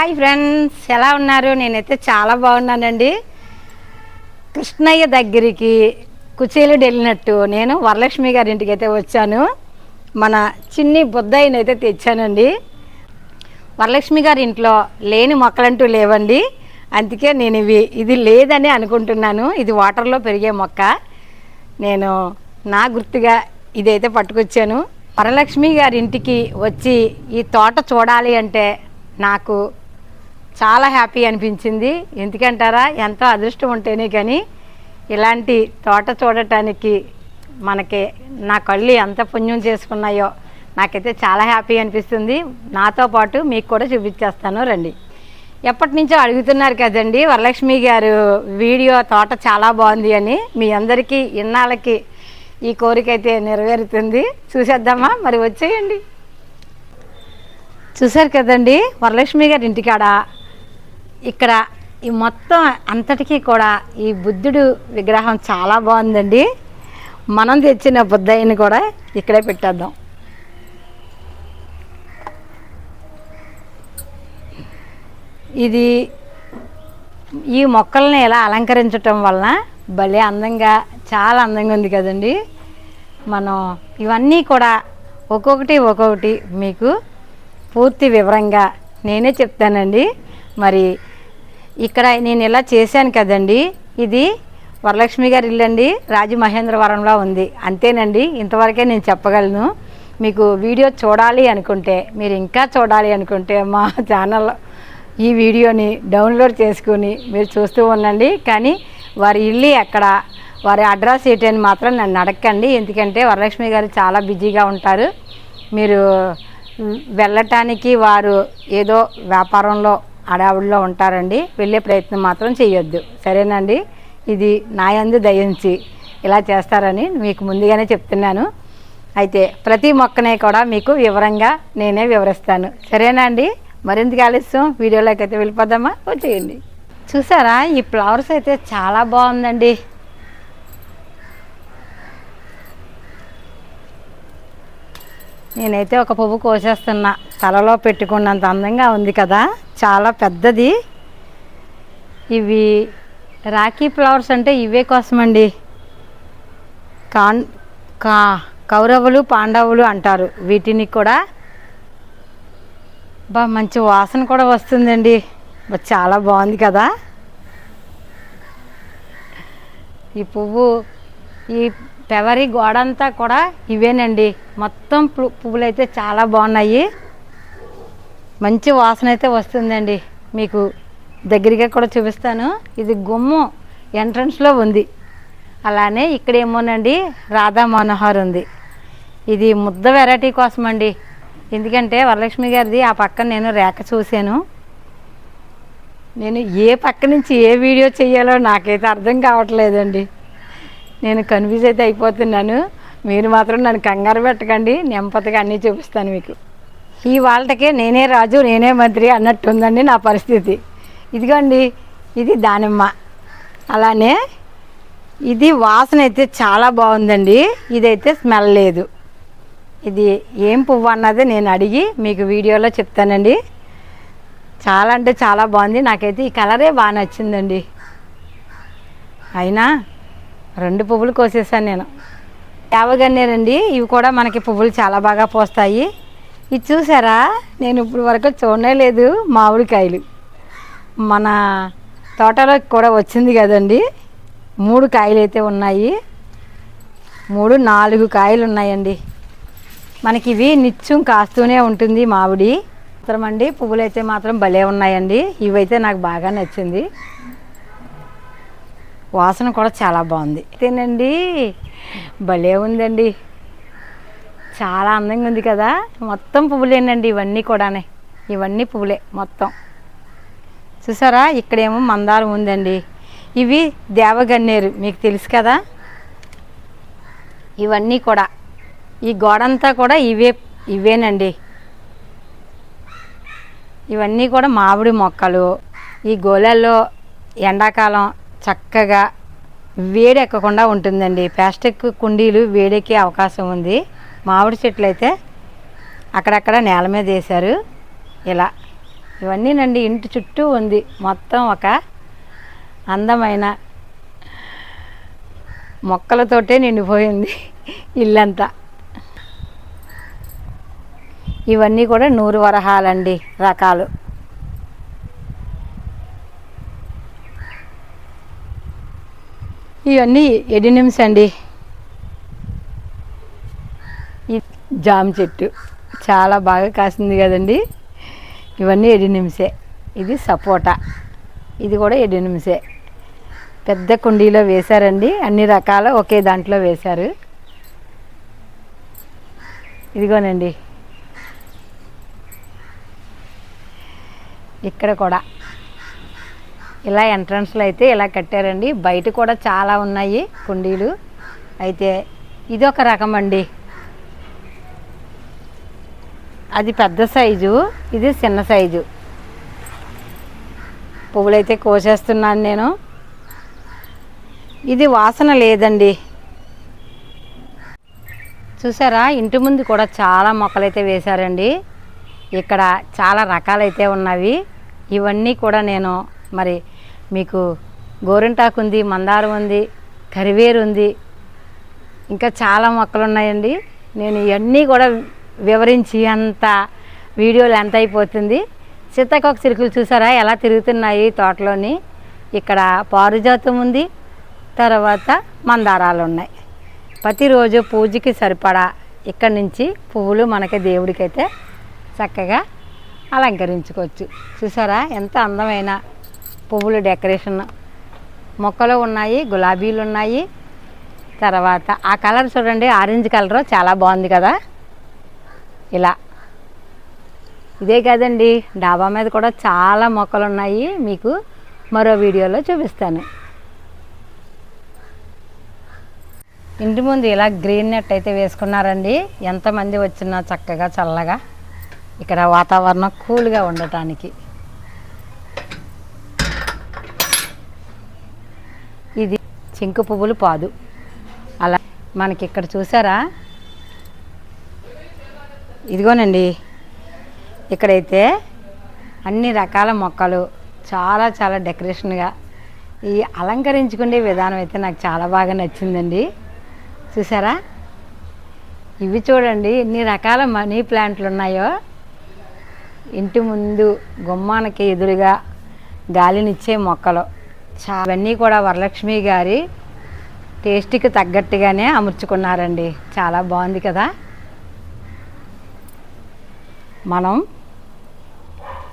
Hi friends ఎలా ఉన్నారు? నేనైతే చాలా బాగున్నానండి. కృష్ణయ్య దగ్గరికి కుచేలుడు వెళ్ళినట్టు నేను వరలక్ష్మి గారి ఇంటికి అయితే వచ్చాను. మన చిన్ని బుద్ధయ్యని అయితే తెచ్చానండి. వరలక్ష్మి గారి ఇంట్లో లేని మొక్కలంటూ లేవండి. అందుకే నేను ఇవి ఇది లేదని అనుకుంటున్నాను. ఇది వాటర్లో పెరిగే మొక్క. నేను నా గుర్తుగా ఇదైతే పట్టుకొచ్చాను. వరలక్ష్మి గారి ఇంటికి వచ్చి ఈ తోట చూడాలి అంటే నాకు చాలా హ్యాపీ అనిపించింది. ఎందుకంటారా ఎంతో అదృష్టం ఉంటేనే కానీ ఇలాంటి తోట చూడటానికి మనకి నా కళ్ళు ఎంత పుణ్యం చేసుకున్నాయో నాకైతే చాలా హ్యాపీ అనిపిస్తుంది. నాతో పాటు మీకు కూడా చూపించేస్తాను రండి. ఎప్పటి నుంచో అడుగుతున్నారు కదండి వరలక్ష్మి గారు వీడియో తోట చాలా బాగుంది అని. మీ అందరికీ ఇన్నాళ్ళకి ఈ కోరిక అయితే నెరవేరుతుంది. చూసేద్దామా? మరి వచ్చేయండి. చూశారు కదండి వరలక్ష్మి గారి ఇంటికాడ ఇక్కడ ఈ మొత్తం అంతటికీ కూడా ఈ బుద్ధుడు విగ్రహం చాలా బాగుందండి. మనం తెచ్చిన బుద్ధయ్యని కూడా ఇక్కడే పెట్టేద్దాం. ఇది ఈ మొక్కల్ని ఇలా అలంకరించటం వలన భలే అందంగా చాలా అందంగా ఉంది కదండి. మనం ఇవన్నీ కూడా ఒక్కొక్కటి ఒక్కొక్కటి మీకు పూర్తి వివరంగా నేనే చెప్తానండి. మరి ఇక్కడ నేను ఇలా చేశాను కదండి. ఇది వరలక్ష్మి గారి ఇల్లు అండి. రాజమహేంద్రవరంలో ఉంది. అంతేనండి. ఇంతవరకే నేను చెప్పగలను. మీకు వీడియో చూడాలి అనుకుంటే మీరు ఇంకా చూడాలి అనుకుంటే మా ఛానల్ ఈ వీడియోని డౌన్లోడ్ చేసుకుని మీరు చూస్తూ ఉండండి. కానీ వారి ఇల్లు ఎక్కడ వారి అడ్రస్ ఏంటి అని మాత్రం నన్ను అడగండి ఎందుకంటే వరలక్ష్మి గారు చాలా బిజీగా ఉంటారు. మీరు వెళ్ళటానికి వారు ఏదో వ్యాపారంలో అడావుల్లో ఉంటారండి. వెళ్ళే ప్రయత్నం మాత్రం చేయొద్దు సరేనండి? ఇది నాయందు దయించి ఇలా చేస్తారని మీకు ముందుగానే చెప్తున్నాను. అయితే ప్రతి మొక్కనే కూడా మీకు వివరంగా నేనే వివరిస్తాను. సరేనా అండి మరింత ఆలస్యం. వీడియోలోకి అయితే వెళ్ళిపోదామా? వచ్చేయండి చూసారా? ఈ ఫ్లవర్స్ అయితే చాలా బాగుందండి. నేనైతే ఒక పువ్వు కోసేస్తున్నా. తలలో పెట్టుకున్నంత అందంగా ఉంది కదా? చాలా పెద్దది. ఇవి రాఖీ ఫ్లవర్స్ అంటే ఇవే కోసమండి. కాన్ కా కౌరవులు పాండవులు అంటారు. వీటిని కూడా బా మంచి వాసన కూడా వస్తుందండి. చాలా బాగుంది కదా? ఈ పువ్వు ఈ పెవరి గోడ అంతా కూడా ఇవేనండి. మొత్తం పువ్వులు అయితే చాలా బాగున్నాయి. మంచి వాసన అయితే వస్తుందండి. మీకు దగ్గరగా కూడా చూపిస్తాను. ఇది గుమ్మం ఎంట్రన్స్లో ఉంది. అలానే ఇక్కడేమోనండి రాధా మనోహర్ ఉంది. ఇది ముద్ద వెరైటీ కోసం అండి ఎందుకంటే వరలక్ష్మి గారిది ఆ పక్కన నేను రేఖ చూశాను. నేను ఏ పక్క నుంచి ఏ వీడియో చేయాలో నాకైతే అర్థం కావట్లేదండి. నేను కన్ఫ్యూజ్ అయితే అయిపోతున్నాను. మీరు మాత్రం నన్ను కంగారు పెట్టకండి. నెంపతిగా అన్నీ చూపిస్తాను మీకు. ఈ వాళ్ళకే నేనే రాజు నేనే మంత్రి అన్నట్టుందండి నా పరిస్థితి. ఇదిగోండి ఇది దానిమ్మ. అలానే ఇది వాసన అయితే చాలా బాగుందండి. ఇదైతే స్మెల్ లేదు. ఇది ఏం పువ్వు అన్నది నేను అడిగి మీకు వీడియోలో చెప్తానండి. చాలా అంటే చాలా బాగుంది. నాకైతే ఈ కలరే బాగా నచ్చిందండి. అయినా రెండు పువ్వులు కోసేసాను నేను. యావగన్నేరండి ఇవి కూడా మనకి పువ్వులు చాలా బాగా పోస్తాయి. ఇది చూసారా? నేను ఇప్పుడు వరకు చూడనే లేదు మామిడికాయలు. మన తోటలో కూడా వచ్చింది కదండి. మూడు కాయలు అయితే ఉన్నాయి. మూడు నాలుగు కాయలు ఉన్నాయండి. మనకి ఇవి నిత్యం కాస్తూనే ఉంటుంది మామిడి. మాత్రం అండి పువ్వులు అయితే మాత్రం భలే ఉన్నాయండి. ఇవైతే నాకు బాగా నచ్చింది. వాసన కూడా చాలా బాగుంది. తినండి. భలే ఉందండి. చాలా అందంగా ఉంది కదా. మొత్తం పువ్వులేనండి ఇవన్నీ కూడానే. ఇవన్నీ పువ్వులే మొత్తం. చూసారా? ఇక్కడేమో మందారం ఉందండి. ఇవి దేవగన్నేరు మీకు తెలుసు కదా? ఇవన్నీ కూడా. ఈ గోడంతా కూడా ఇవే ఇవేనండి. ఇవన్నీ కూడా మామిడి మొక్కలు ఈ గోలల్లో ఎండాకాలం చక్కగా వేడెక్కకుండా ఉంటుందండి. ప్లాస్టిక్ కుండీలు వేడెక్కే అవకాశం ఉంది. మామిడి చెట్లు అయితే అక్కడక్కడ నేల మీద వేశారు. ఇలా ఇవన్నీనండి. ఇంటి చుట్టూ ఉంది. మొత్తం ఒక అందమైన మొక్కలతోటే నిండిపోయింది ఇల్లంతా. ఇవన్నీ కూడా నూరు వరహాలండి రకాలు. ఇవన్నీ ఎడినిమ్స్ అండి. ఈ జామ చెట్టు చాలా బాగా కాసింది కదండి. ఇవన్నీ ఎడినిమ్సే. ఇది సపోటా. ఇది కూడా ఎడినిమ్సే. పెద్ద కుండీలో వేశారండి. అన్ని రకాల ఒకే దాంట్లో వేశారు. ఇదిగోనండి. ఇక్కడ కూడా ఇలా ఎంట్రన్స్లో అయితే ఇలా కట్టారండి. బయట కూడా చాలా ఉన్నాయి కుండీలు. అయితే ఇది ఒక రకం అండి. అది పెద్ద సైజు ఇది చిన్న సైజు పువ్వులైతే కోసేస్తున్నాను నేను. ఇది వాసన లేదండి. చూసారా? ఇంటి ముందు కూడా చాలా మొక్కలైతే వేశారండి. ఇక్కడ చాలా రకాలైతే ఉన్నవి. ఇవన్నీ కూడా నేను మరి మీకు గోరింటాకు ఉంది మందారం ఉంది కరివేరు ఉంది ఇంకా చాలా మొక్కలు ఉన్నాయండి నేను ఇవన్నీ కూడా వివరించి అంత వీడియోలు ఎంత అయిపోతుంది. సీతాకోక చిరుకులు చూసారా? ఎలా తిరుగుతున్నాయి తోటలోని? ఇక్కడ పారిజాతం ఉంది తర్వాత మందారాలు ఉన్నాయి ప్రతిరోజు పూజకి సరిపడా ఇక్కడి నుంచి పువ్వులు మనకి దేవుడికైతే చక్కగా అలంకరించుకోవచ్చు. చూసారా? ఎంత అందమైన పువ్వులు డెకరేషన్. మొక్కలు ఉన్నాయి గులాబీలు ఉన్నాయి. తర్వాత ఆ కలర్ చూడండి ఆరెంజ్ కలర్ చాలా బాగుంది కదా. ఇలా. ఇదే కదండి డాబా మీద కూడా చాలా మొక్కలు ఉన్నాయి. మీకు మరో వీడియోలో చూపిస్తాను. ఇంటి ముందు ఇలా గ్రీన్ నెట్ అయితే వేసుకున్నారండి. ఎంతమంది వచ్చినా చక్కగా చల్లగా. ఇక్కడ వాతావరణం కూల్గా ఉండటానికి ఇది చెంకు పువ్వులు పాదు. అలా మనకి ఇక్కడ చూసారా? ఇదిగోనండి. ఇక్కడైతే అన్ని రకాల మొక్కలు చాలా చాలా డెకరేషన్గా ఈ అలంకరించుకునే విధానం అయితే నాకు చాలా బాగా నచ్చిందండి. చూసారా? ఇవి చూడండి ఎన్ని రకాల మనీ ప్లాంట్లు ఉన్నాయో. ఇంటి ముందు గుమ్మానికి ఎదురుగా గాలినిచ్చే మొక్కలు. చా ఇవన్నీ కూడా వరలక్ష్మి గారి టేస్ట్కి తగ్గట్టుగానే అమర్చుకున్నారండి. చాలా బాగుంది కదా? మనం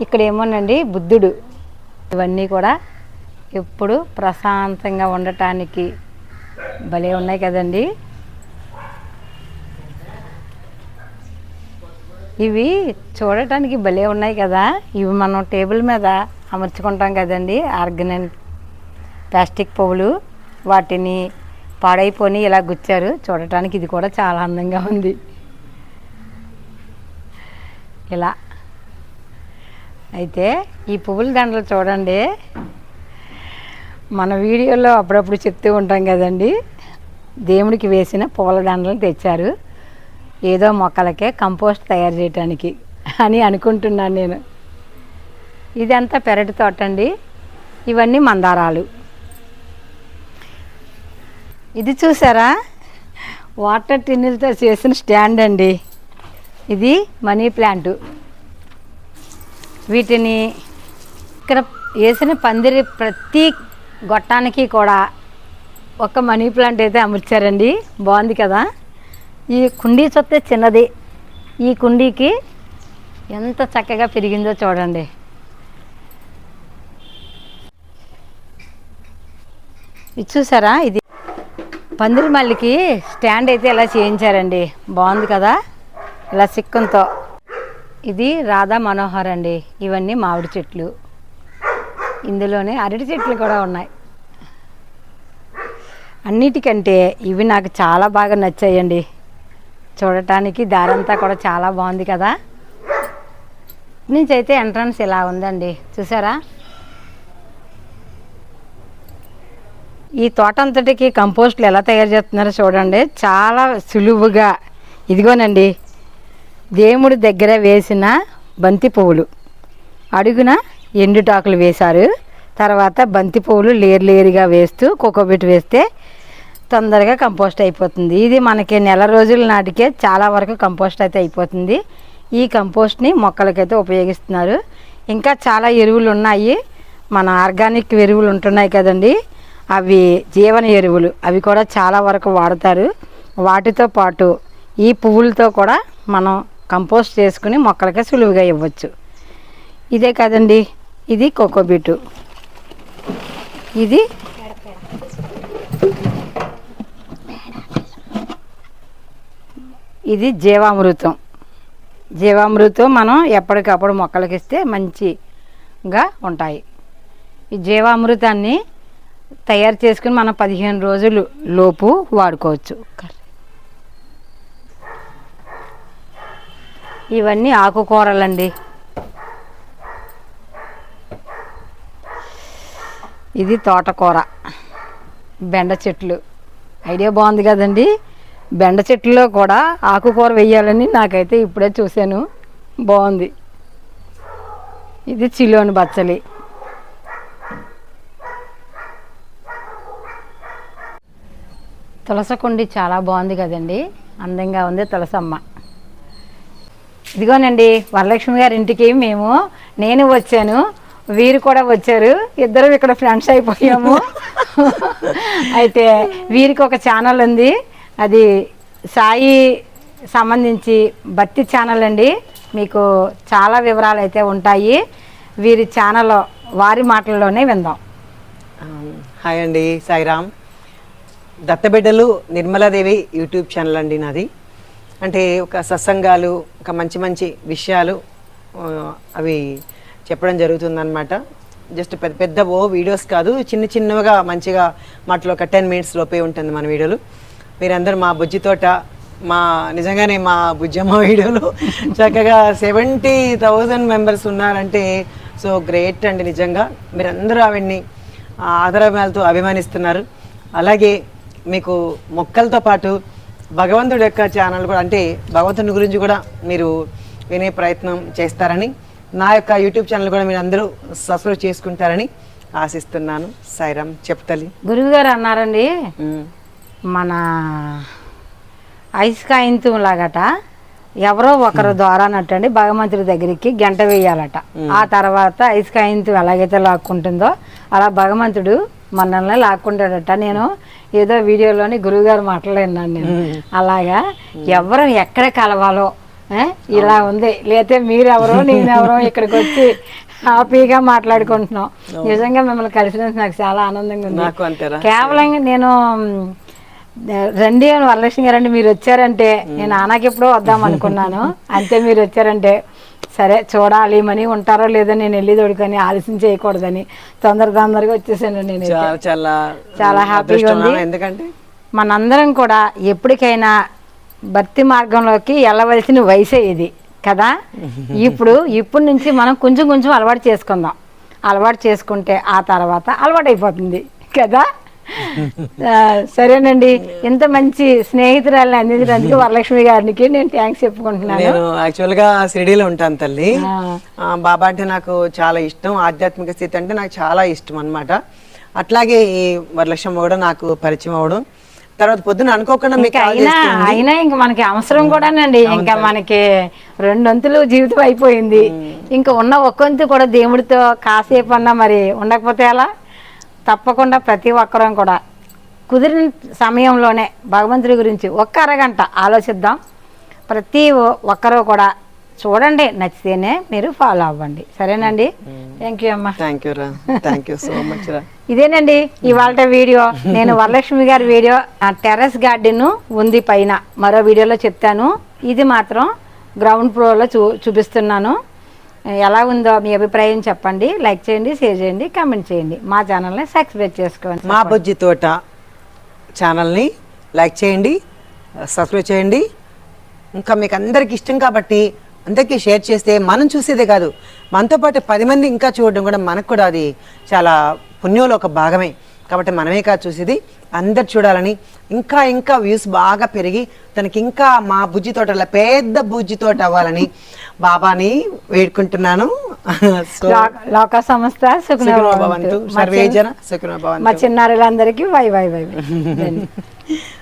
ఇక్కడ ఏమోనండి బుద్ధుడు. ఇవన్నీ కూడా ఎప్పుడు ప్రశాంతంగా ఉండటానికి భలే ఉన్నాయి కదండి. ఇవి చూడటానికి భలే ఉన్నాయి కదా? ఇవి మనం టేబుల్ మీద అమర్చుకుంటాం కదండి ఆర్గనెంట్ ప్లాస్టిక్ పువ్వులు వాటిని పాడైపోయి ఇలా గుచ్చారు. చూడటానికి ఇది కూడా చాలా అందంగా ఉంది. ఇలా. అయితే ఈ పువ్వుల దండలు చూడండి. మన వీడియోలో అప్పుడప్పుడు చెప్తూ ఉంటాం కదండి. దేవుడికి వేసిన పూల దండలు తెచ్చారు. ఏదో మొక్కలకే కంపోస్ట్ తయారు చేయడానికి అని అనుకుంటున్నాను నేను. ఇదంతా పెరటి తోట అండి ఇవన్నీ మందారాలు. ఇది చూసారా? వాటర్ టిన్నులతో చేసిన స్టాండ్ అండి. ఇది మనీ ప్లాంట్. వీటిని ఇక్కడ వేసిన పందిరి ప్రతి గొట్టానికి కూడా ఒక మనీ ప్లాంట్ అయితే అమర్చారండి. బాగుంది కదా? ఈ కుండీ చూస్తే చిన్నది. ఈ కుండీకి ఎంత చక్కగా పెరిగిందో చూడండి. ఇది చూసారా? ఇది పందిరి మల్లికి స్టాండ్ అయితే ఇలా చేయించారండి. బాగుంది కదా? ఇలా సిక్కంతో. ఇది రాధా మనోహర్ అండి. ఇవన్నీ మామిడి చెట్లు. ఇందులోనే అరటి చెట్లు కూడా ఉన్నాయి. అన్నిటికంటే ఇవి నాకు చాలా బాగా నచ్చాయండి. చూడటానికి దారంతా కూడా చాలా బాగుంది కదా? నుంచి అయితే ఎంట్రన్స్ ఇలా ఉందండి. చూసారా? ఈ తోట అంతటికి కంపోస్ట్లు ఎలా తయారు చేస్తున్నారో చూడండి. చాలా సులువుగా. ఇదిగోనండి. దేవుడి దగ్గర వేసిన బంతి పువ్వులు. అడుగున ఎండుటాకులు వేశారు. తర్వాత బంతి పువ్వులు లేరు లేరుగా వేస్తూ కోకోబిట్ వేస్తే తొందరగా కంపోస్ట్ అయిపోతుంది. ఇది మనకి నెల రోజుల నాటికే చాలా వరకు కంపోస్ట్ అయితే అయిపోతుంది. ఈ కంపోస్ట్ని మొక్కలకైతే ఉపయోగిస్తున్నారు. ఇంకా చాలా ఎరువులు ఉన్నాయి. మన ఆర్గానిక్ ఎరువులు ఉంటున్నాయి కదండీ. అవి జీవన ఎరువులు. అవి కూడా చాలా వరకు వాడతారు. వాటితో పాటు ఈ పువ్వులతో కూడా మనం కంపోస్ట్ చేసుకుని మొక్కలకి సులువుగా ఇవ్వచ్చు. ఇదే కదండి. ఇది కోకోబీటు ఇది ఇది జీవామృతం. జీవామృతం మనం ఎప్పటికప్పుడు మొక్కలకి ఇస్తే మంచిగా ఉంటాయి. ఈ జీవామృతాన్ని తయారు చేసుకుని మనం పదిహేను రోజులు లోపు వాడుకోవచ్చు. ఇవన్నీ ఆకుకూరలండి. ఇది తోటకూర. బెండ చెట్లు. ఐడియా బాగుంది కదండి. బెండ చెట్లలో కూడా ఆకుకూర వేయాలని నాకైతే ఇప్పుడే చూశాను. బాగుంది. ఇది చిలోని బచ్చలి. తులసకుండి చాలా బాగుంది కదండి. అందంగా ఉంది తులసమ్మ. ఇదిగోనండి వరలక్ష్మి గారి ఇంటికి మేము నేను వచ్చాను వీరు కూడా వచ్చారు. ఇద్దరం ఇక్కడ ఫ్రెండ్స్ అయిపోయాము. అయితే వీరికి ఒక ఛానల్ ఉంది. అది సాయి సంబంధించి భక్తి ఛానల్ అండి. మీకు చాలా వివరాలు అయితే ఉంటాయి. వీరి ఛానల్ వారి మాటల్లోనే విందాం. హాయ్ అండి సాయిరామ్. దత్తబిడ్డలు నిర్మలాదేవి యూట్యూబ్ ఛానల్ అండి నాది. అంటే ఒక సత్సంగాలు ఒక మంచి మంచి విషయాలు అవి చెప్పడం జరుగుతుందన్నమాట. జస్ట్ పెద్ద పెద్ద ఓ వీడియోస్ కాదు చిన్న చిన్నగా మంచిగా మాటలో ఒక టెన్ మినిట్స్ లోపే ఉంటుంది మన వీడియోలు. మీరందరూ మా బుజ్జి తోట మా నిజంగానే మా బుజ్జమ్మ వీడియోలు చక్కగా సెవెంటీ థౌజండ్ మెంబర్స్ ఉన్నారంటే సో గ్రేట్ అండి నిజంగా. మీరందరూ ఆవిడ్ని ఆ అభిమానిస్తున్నారు. అలాగే మీకు మొక్కలతో పాటు భగవంతుడి యొక్క ఛానల్ కూడా అంటే భగవంతుని గురించి కూడా మీరు వినే ప్రయత్నం చేస్తారని నా యొక్క యూట్యూబ్ ఛానల్ కూడా మీరు అందరూ సబ్స్క్రైబ్ చేసుకుంటారని ఆశిస్తున్నాను. సాయిరామ్ చెప్తలి గురువు గారు అన్నారండి మన ఐస్కాయింతం లాగట ఎవరో ఒకరు ద్వారానట్టండి భగవంతుడి దగ్గరికి గంట వేయాలట. ఆ తర్వాత ఐస్కాయింతం ఎలాగైతే లాక్కుంటుందో అలా భగవంతుడు మనల్ని లాక్కుంటాడట. నేను ఏదో వీడియోలోని గురువుగారు మాట్లాడినాను నేను అలాగా? ఎవరు ఎక్కడ కలవాలో? ఇలా ఉంది. లేకపోతే మీరెవరో నేనెవరో ఇక్కడికి వచ్చి హ్యాపీగా మాట్లాడుకుంటున్నాం. నిజంగా మిమ్మల్ని కలిసినందుకు నాకు చాలా ఆనందంగా ఉంది. కేవలం నేను రండి అని వరలక్ష్మి గారండి మీరు వచ్చారంటే నేను ఆనాకి ఎప్పుడో వద్దాం అనుకున్నాను. అంతే మీరు వచ్చారంటే సరే చూడాలి మనీ ఉంటారో లేదో నేను వెళ్ళి దొడుకొని ఆలస్యం చేయకూడదని తొందర తొందరగా వచ్చేసాను నేను చాలా చాలా హ్యాపీగా ఉంది. ఎందుకంటే? మనందరం కూడా ఎప్పటికైనా భక్తి మార్గంలోకి వెళ్ళవలసిన వయసే ఇది కదా? ఇప్పుడు ఇప్పటి నుంచి మనం కొంచెం కొంచెం అలవాటు చేసుకుందాం. అలవాటు చేసుకుంటే ఆ తర్వాత అలవాటు అయిపోతుంది కదా? సరేనండి. ఇంత మంచి స్నేహితురాలని అందించినందుకు వరలక్ష్మి గారికి నేను థ్యాంక్స్ చెప్పుకుంటున్నాను. నేను యాక్చువల్గా షిరిడీలో ఉంటాను తల్లి. బాబా అంటే నాకు చాలా ఇష్టం. ఆధ్యాత్మిక స్థితి అంటే నాకు చాలా ఇష్టం అన్నమాట. అట్లాగే ఈ వరలక్ష్మ కూడా నాకు పరిచయం అవడం తర్వాత పొద్దున అనుకోకుండా మీకు అయినా అయినా ఇంకా మనకి అవసరం కూడానండి. ఇంకా మనకి రెండొంతులు జీవితం అయిపోయింది. ఇంకా ఉన్న ఒక్కొంతు కూడా దేవుడితో కాసేపు అన్నా మరి ఉండకపోతే ఎలా? తప్పకుండా ప్రతి ఒక్కరం కూడా. కుదిరిన సమయంలోనే భగవంతుడి గురించి ఒక్క అరగంట ఆలోచిద్దాం. ప్రతి ఒక్కరూ కూడా చూడండి నచ్చితేనే మీరు ఫాలో అవ్వండి. సరేనండి? థ్యాంక్ యూ అమ్మా. థ్యాంక్ యూ రా. థ్యాంక్ యూ సో మచ్ రా. ఇదేనండి ఇవాళ వీడియో. నేను వరలక్ష్మి గారి వీడియో. టెర్రస్ గార్డెన్ ఉంది పైన. మరో వీడియోలో చెప్తాను. ఇది మాత్రం గ్రౌండ్ ఫ్లోర్లో చూ చూపిస్తున్నాను. ఎలా ఉందో మీ అభిప్రాయం చెప్పండి లైక్ చేయండి షేర్ చేయండి కామెంట్ చేయండి. మా ఛానల్ని సబ్స్క్రైబ్ చేసుకోండి మా బుజ్జి తోట ఛానల్ని లైక్ చేయండి సబ్స్క్రైబ్ చేయండి. ఇంకా మీకు అందరికి ఇష్టం కాబట్టి అందరికీ షేర్ చేస్తే మనం చూసేదే కాదు. మనతో పాటు పది మంది ఇంకా చూడడం కూడా మనకు కూడా అది చాలా పుణ్యంలో ఒక భాగమే. కాబట్టి మనమే కాదు చూసేది. అందరు చూడాలని ఇంకా ఇంకా వ్యూస్ బాగా పెరిగి తనకి ఇంకా మా బుజ్జి తోటలో పెద్ద బుజ్జి తోట అవ్వాలని బాబాని వేడుకుంటున్నాను. లోక- సంస్థ సుఖినో సుఖినో భవంతు. భవంతు. మా చిన్నారులందరికీ వై వై వై